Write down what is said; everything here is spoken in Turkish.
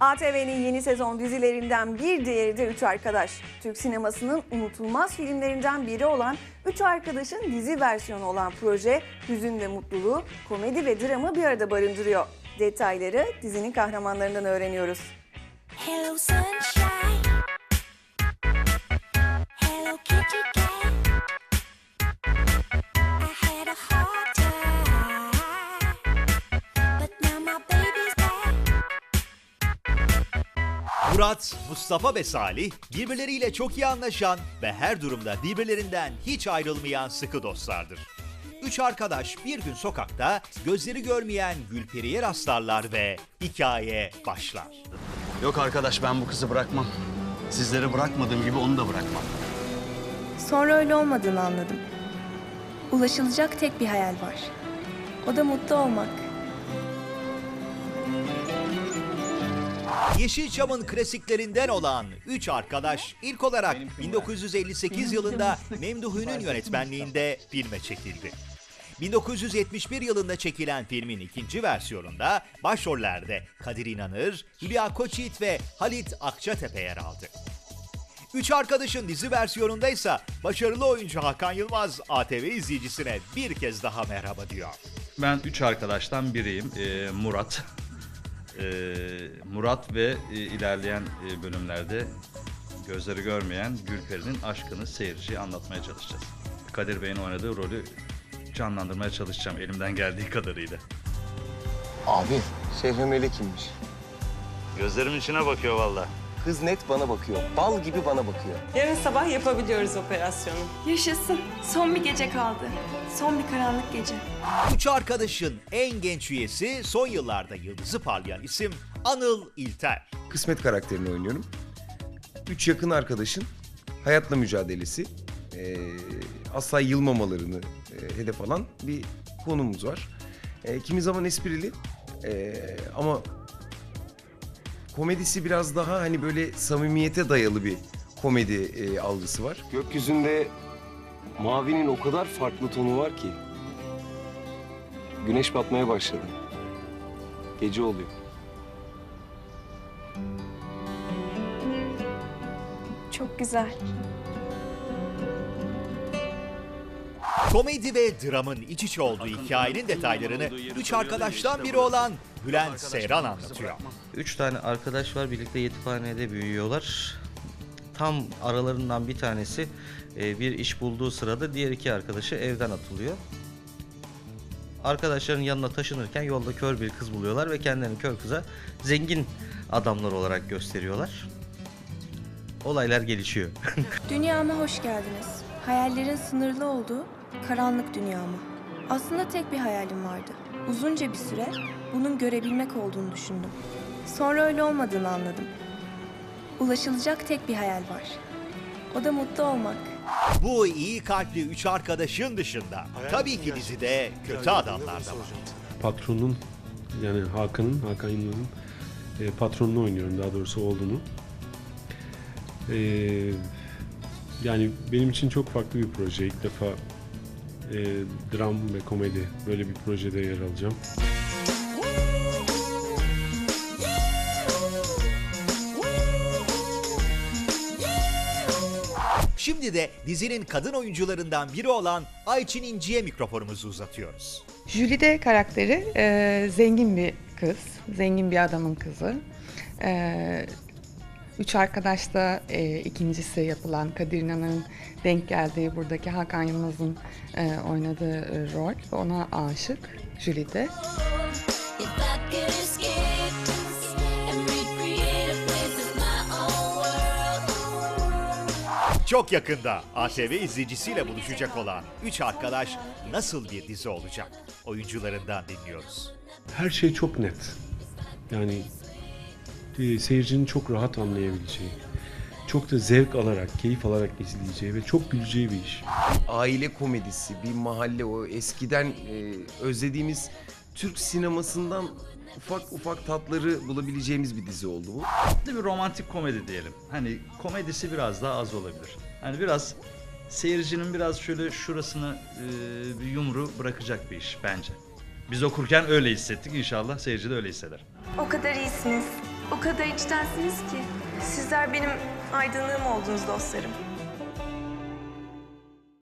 ATV'nin yeni sezon dizilerinden bir diğeri de Üç Arkadaş. Türk sinemasının unutulmaz filmlerinden biri olan Üç Arkadaş'ın dizi versiyonu olan proje hüzün ve mutluluğu, komedi ve dramı bir arada barındırıyor. Detayları dizinin kahramanlarından öğreniyoruz. Hello sunshine. Hello kitty Murat, Mustafa ve Salih birbirleriyle çok iyi anlaşan ve her durumda birbirlerinden hiç ayrılmayan sıkı dostlardır. Üç arkadaş bir gün sokakta gözleri görmeyen Gülperi'ye rastlarlar ve hikaye başlar. Yok arkadaş ben bu kızı bırakmam. Sizleri bırakmadığım gibi onu da bırakmam. Sonra öyle olmadığını anladım. Ulaşılacak tek bir hayal var. O da mutlu olmak. Yeşilçam'ın klasiklerinden olan Üç Arkadaş ilk olarak 1958 yılında Memduh Ün'ün yönetmenliğinde filme çekildi. 1971 yılında çekilen filmin ikinci versiyonunda başrollerde Kadir İnanır, Hülya Koçyiğit ve Halit Akçatepe yer aldı. Üç arkadaşın dizi versiyonunda ise başarılı oyuncu Hakan Yılmaz ATV izleyicisine bir kez daha merhaba diyor. Ben üç arkadaştan biriyim. Ee, Murat. Ee, Murat ve e, ilerleyen e, bölümlerde gözleri görmeyen Gülperi'nin aşkını seyirciye anlatmaya çalışacağız. Kadir Bey'in oynadığı rolü canlandırmaya çalışacağım elimden geldiği kadarıyla. Abi Şehremeli kimmiş? Gözlerimin içine bakıyor valla. Kız net bana bakıyor. Bal gibi bana bakıyor. Yarın sabah yapabiliyoruz operasyonu. Yaşasın. Son bir gece kaldı. Son bir karanlık gece. Üç arkadaşın en genç üyesi son yıllarda yıldızı parlayan isim Anıl İlter. kısmet karakterini oynuyorum. Üç yakın arkadaşın hayatla mücadelesi, eee, asla yılmamalarını eee, hedef alan bir konumuz var. Eee, kimi zaman esprili eee, ama komedisi biraz daha hani böyle samimiyete dayalı bir komedi eee, algısı var. Gökyüzünde mavinin o kadar farklı tonu var ki. Güneş batmaya başladı. Gece oluyor. Çok güzel. Komedi ve dramın iç içe olduğu hikayenin detaylarını üç arkadaştan biri olan Bülent Seyran anlatıyor. Üç tane arkadaş var birlikte yetimhanede büyüyorlar. Tam aralarından bir tanesi e, bir iş bulduğu sırada diğer iki arkadaşı evden atılıyor. Arkadaşların yanına taşınırken yolda kör bir kız buluyorlar ve kendilerini kör kıza zengin adamlar olarak gösteriyorlar. Olaylar gelişiyor. Dünyama hoş geldiniz. Hayallerin sınırlı olduğu karanlık dünyama. Aslında tek bir hayalim vardı. Uzunca bir süre bunun görebilmek olduğunu düşündüm. Sonra öyle olmadığını anladım. Ulaşılacak tek bir hayal var. O da mutlu olmak. Bu iyi kalpli üç arkadaşın dışında tabii ki dizide kötü adamlar da var. patronun yani Hakan'ın, Hakan Yılmaz'ın e, patronunu oynuyorum daha doğrusu oğlunu. E, yani benim için çok farklı bir proje. İlk defa e, dram ve komedi böyle bir projede yer alacağım. Şimdi de dizinin kadın oyuncularından biri olan Ayçin İnci'ye mikrofonumuzu uzatıyoruz. Jülide karakteri e, zengin bir kız, zengin bir adamın kızı. E, üç arkadaş da e, ikincisi yapılan Kadir İnanır'ın denk geldiği buradaki Hakan Yılmaz'ın e, oynadığı e, rol. Ona aşık Jülide. Çok yakında ATV izleyicisiyle buluşacak olan üç arkadaş nasıl bir dizi olacak? Oyuncularından dinliyoruz. Her şey çok net. Yani e, seyircinin çok rahat anlayabileceği, çok da zevk alarak, keyif alarak izleyeceği ve çok güleceği bir iş. Aile komedisi, bir mahalle o eskiden eee, özlediğimiz Türk sinemasından ufak ufak tatları bulabileceğimiz bir dizi oldu bu. Tatlı bir romantik komedi diyelim. Hani komedisi biraz daha az olabilir. Hani biraz seyircinin biraz şöyle şurasını e, bir yumru bırakacak bir iş bence. Biz okurken öyle hissettik. İnşallah seyirci de öyle hisseder. O kadar iyisiniz. O kadar içtensiniz ki. Sizler benim aydınlığım oldunuz dostlarım.